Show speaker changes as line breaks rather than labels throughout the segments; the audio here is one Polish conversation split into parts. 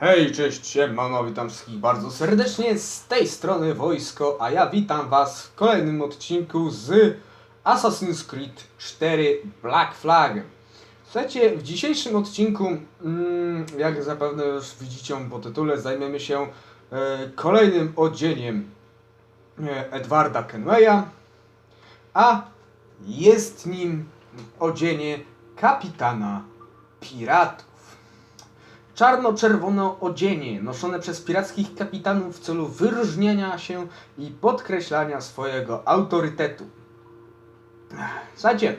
Hej, cześć, siemano, witam wszystkich bardzo serdecznie z tej strony Wojsko, a ja witam was w kolejnym odcinku z Assassin's Creed 4 Black Flag. Słuchajcie, w dzisiejszym odcinku, mm, jak zapewne już widzicie po tytule, zajmiemy się e, kolejnym odzieniem e, Edwarda Kenwaya, a jest nim odzienie kapitana piratów. Czarno-czerwone odzienie noszone przez pirackich kapitanów w celu wyróżnienia się i podkreślania swojego autorytetu. Słuchajcie,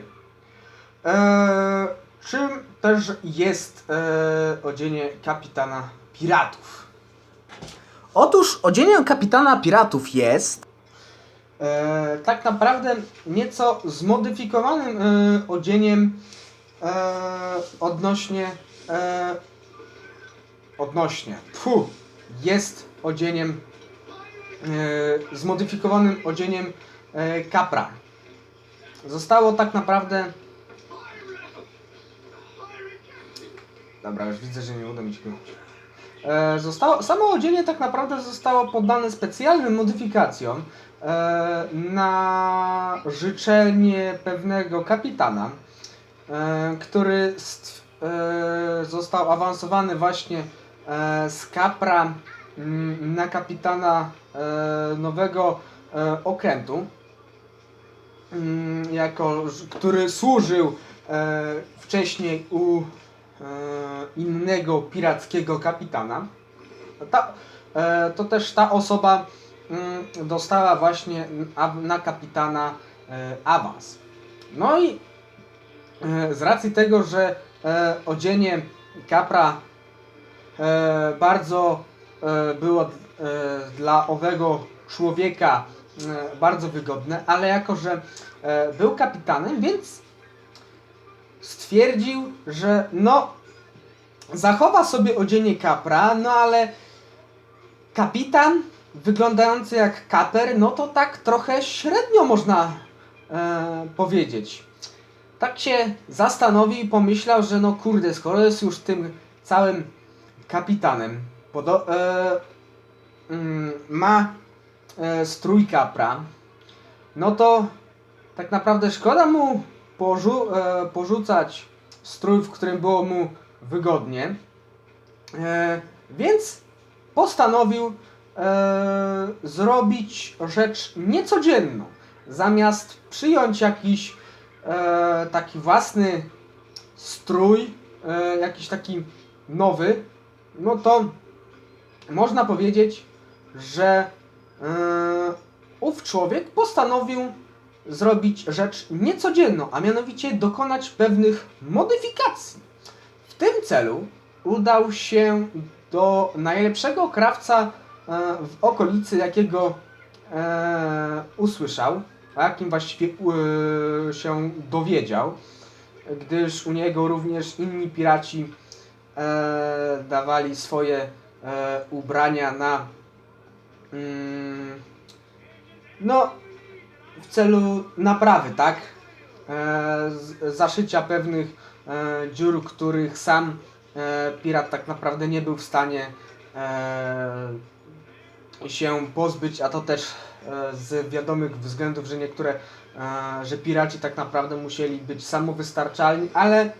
e, czym też jest e, odzienie kapitana piratów? Otóż odzienie kapitana piratów jest e, tak naprawdę nieco zmodyfikowanym e, odzieniem e, odnośnie e, odnośnie fu, jest odzieniem e, zmodyfikowanym odzieniem e, kapra. Zostało tak naprawdę Dobra, już widzę, że nie uda mi się. E, zostało, samo odzienie tak naprawdę zostało poddane specjalnym modyfikacjom e, na życzenie pewnego kapitana, e, który e, został awansowany właśnie z kapra mm, na kapitana e, nowego e, okrętu, mm, jako, który służył e, wcześniej u e, innego pirackiego kapitana. Ta, e, to też ta osoba mm, dostała właśnie na kapitana e, awans. No i e, z racji tego, że e, odzienie kapra e, bardzo e, było e, dla owego człowieka e, bardzo wygodne, ale jako, że e, był kapitanem, więc stwierdził, że no zachowa sobie odzienie kapra, no ale kapitan wyglądający jak kaper, no to tak trochę średnio można e, powiedzieć. Tak się zastanowił i pomyślał, że no kurde, skoro jest już tym całym kapitanem, podo- e, mm, ma e, strój kapra, no to tak naprawdę szkoda mu porzu- e, porzucać strój, w którym było mu wygodnie. E, więc postanowił e, zrobić rzecz niecodzienną. Zamiast przyjąć jakiś e, taki własny strój, e, jakiś taki nowy, no to można powiedzieć, że e, ów człowiek postanowił zrobić rzecz niecodzienną, a mianowicie dokonać pewnych modyfikacji. W tym celu udał się do najlepszego krawca e, w okolicy, jakiego e, usłyszał, a jakim właściwie się dowiedział, gdyż u niego również inni piraci e, dawali swoje e, ubrania na mm, no w celu naprawy, tak? E, z, zaszycia pewnych e, dziur, których sam e, pirat tak naprawdę nie był w stanie e, się pozbyć, a to też e, z wiadomych względów, że niektóre, e, że piraci tak naprawdę musieli być samowystarczalni, ale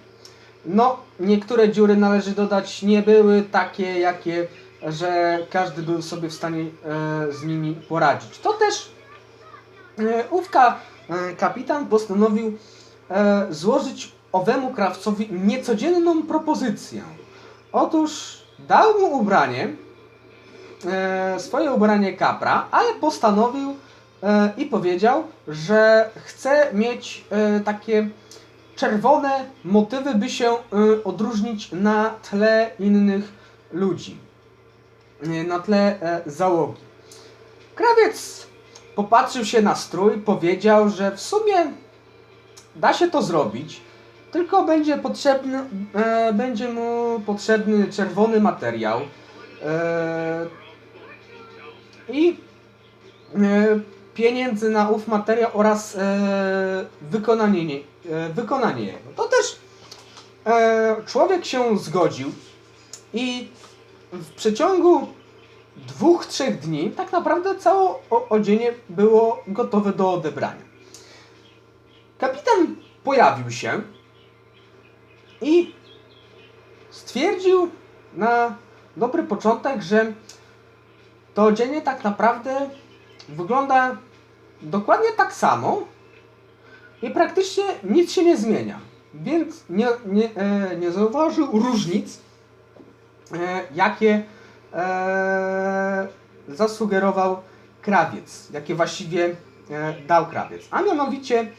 no, niektóre dziury należy dodać nie były takie, jakie, że każdy był sobie w stanie e, z nimi poradzić. To też e, ówka e, kapitan postanowił e, złożyć owemu krawcowi niecodzienną propozycję. Otóż dał mu ubranie, e, swoje ubranie kapra, ale postanowił e, i powiedział, że chce mieć e, takie czerwone motywy, by się e, odróżnić na tle innych ludzi, e, na tle e, załogi. Krawiec popatrzył się na strój, powiedział, że w sumie da się to zrobić, tylko będzie potrzebny, e, będzie mu potrzebny czerwony materiał e, i pieniędzy na ów materiał oraz e, wykonanie, nie, e, wykonanie jego. To też e, człowiek się zgodził i w przeciągu dwóch, trzech dni tak naprawdę całe odzienie było gotowe do odebrania. Kapitan pojawił się i stwierdził na dobry początek, że to odzienie tak naprawdę wygląda dokładnie tak samo i praktycznie nic się nie zmienia. Więc nie, nie, e, nie zauważył różnic, e, jakie e, zasugerował krawiec, jakie właściwie e, dał krawiec. A mianowicie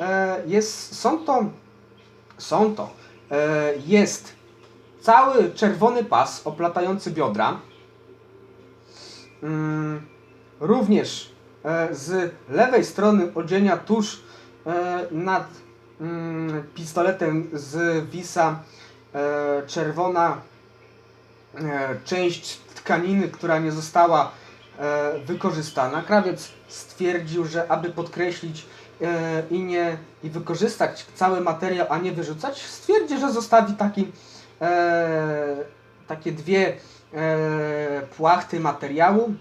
e, jest, są to, są to, e, jest cały czerwony pas oplatający biodra, Mm, również z lewej strony odzienia tuż e, nad mm, pistoletem z wisa e, czerwona e, część tkaniny, która nie została e, wykorzystana. Krawiec stwierdził, że aby podkreślić e, i nie i wykorzystać cały materiał, a nie wyrzucać, stwierdzi, że zostawi taki, e, takie dwie e, płachty materiału,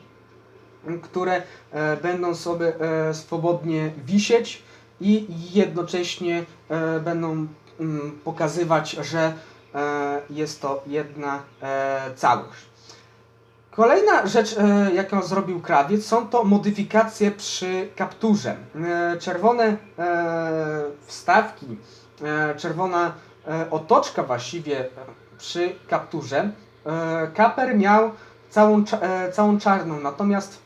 które e, będą sobie e, swobodnie wisieć i jednocześnie e, będą mm, pokazywać, że jest to jedna całość. Kolejna rzecz, jaką zrobił krawiec, są to modyfikacje przy kapturze. Czerwone wstawki, czerwona otoczka właściwie przy kapturze. Kaper miał całą, całą czarną, natomiast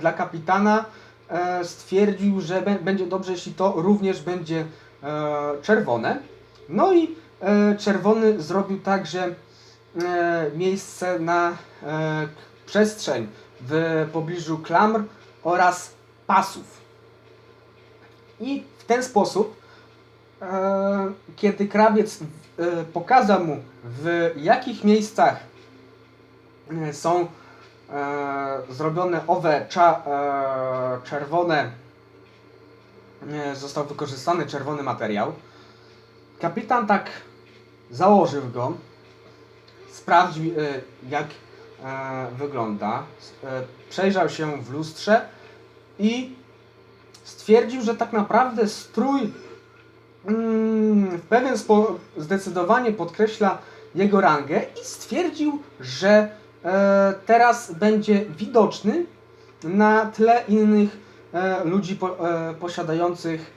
dla kapitana e, stwierdził, że bę- będzie dobrze, jeśli to również będzie e, czerwone. No i e, czerwony zrobił także e, miejsce na e, przestrzeń w pobliżu klamr oraz pasów. I w ten sposób, e, kiedy krawiec e, pokazał mu, w jakich miejscach e, są e, zrobione owe cza, e, czerwone, e, został wykorzystany czerwony materiał, kapitan tak założył go, sprawdził e, jak e, wygląda, e, przejrzał się w lustrze i stwierdził, że tak naprawdę strój mm, w pewien sposób zdecydowanie podkreśla jego rangę i stwierdził, że e, teraz będzie widoczny na tle innych e, ludzi e, posiadających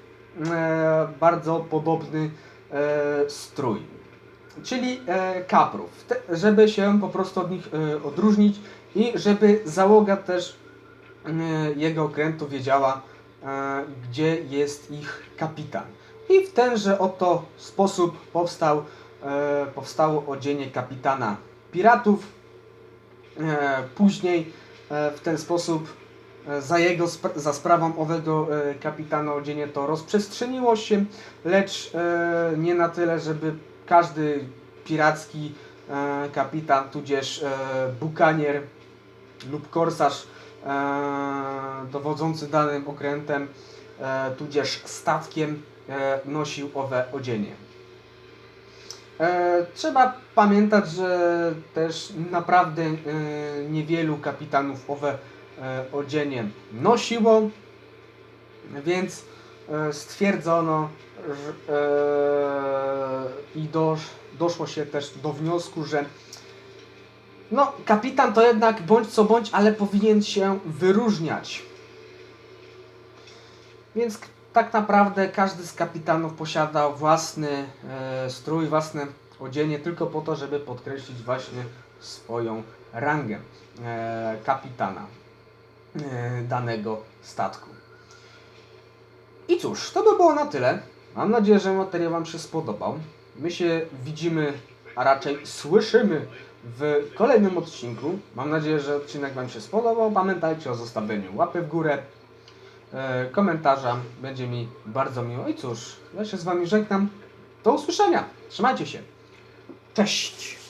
e, bardzo podobny e, strój. Czyli e, kaprów, żeby się po prostu od nich e, odróżnić i żeby załoga też e, jego okrętu wiedziała, e, gdzie jest ich kapitan. I w tenże oto sposób powstał, e, powstało odzienie kapitana piratów. E, później e, w ten sposób e, za jego za sprawą owego kapitana odzienie to rozprzestrzeniło się, lecz nie na tyle, żeby każdy piracki kapitan, tudzież bukanier lub korsarz dowodzący danym okrętem, tudzież statkiem nosił owe odzienie. E, trzeba pamiętać, że też naprawdę e, niewielu kapitanów owe e, odzienie nosiło, więc stwierdzono i dosz, doszło się też do wniosku, że no, kapitan to jednak bądź co bądź, ale powinien się wyróżniać. Więc tak naprawdę każdy z kapitanów posiadał własny e, strój, własne odzienie, tylko po to, żeby podkreślić właśnie swoją rangę e, kapitana e, danego statku. I cóż, to by było na tyle. Mam nadzieję, że materiał Wam się spodobał. My się widzimy, a raczej słyszymy w kolejnym odcinku. Mam nadzieję, że odcinek Wam się spodobał. Pamiętajcie o zostawieniu łapy w górę, komentarza. Będzie mi bardzo miło. I cóż, ja się z Wami żegnam. Do usłyszenia. Trzymajcie się. Cześć.